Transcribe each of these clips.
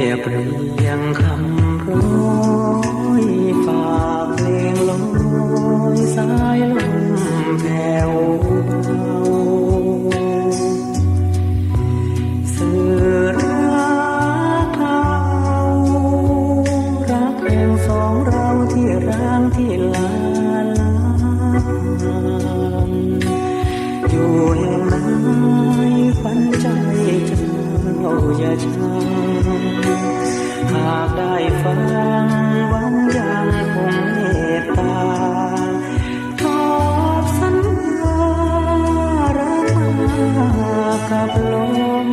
รียบเรียงคำร้อยฝากเพลงลอยสายลมแผ่วสื่อรักเรารักเพลงสองเราที่ร้างที่ลาลาอยู่แห่งไหฝันใจเจ้าอย่าช้าากได้ฟังหวังยังคงเมตตาขอบสัญญารักมากับลม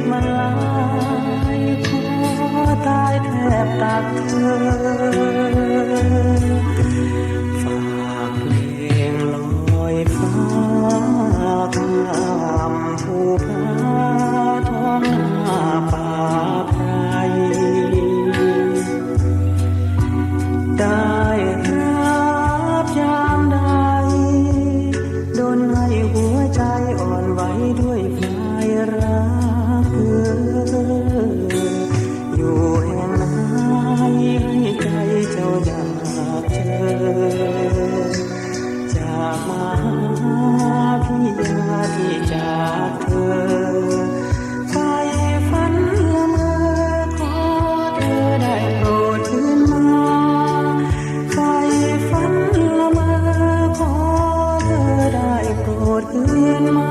บมันลายขอตายแทบตาเธอ within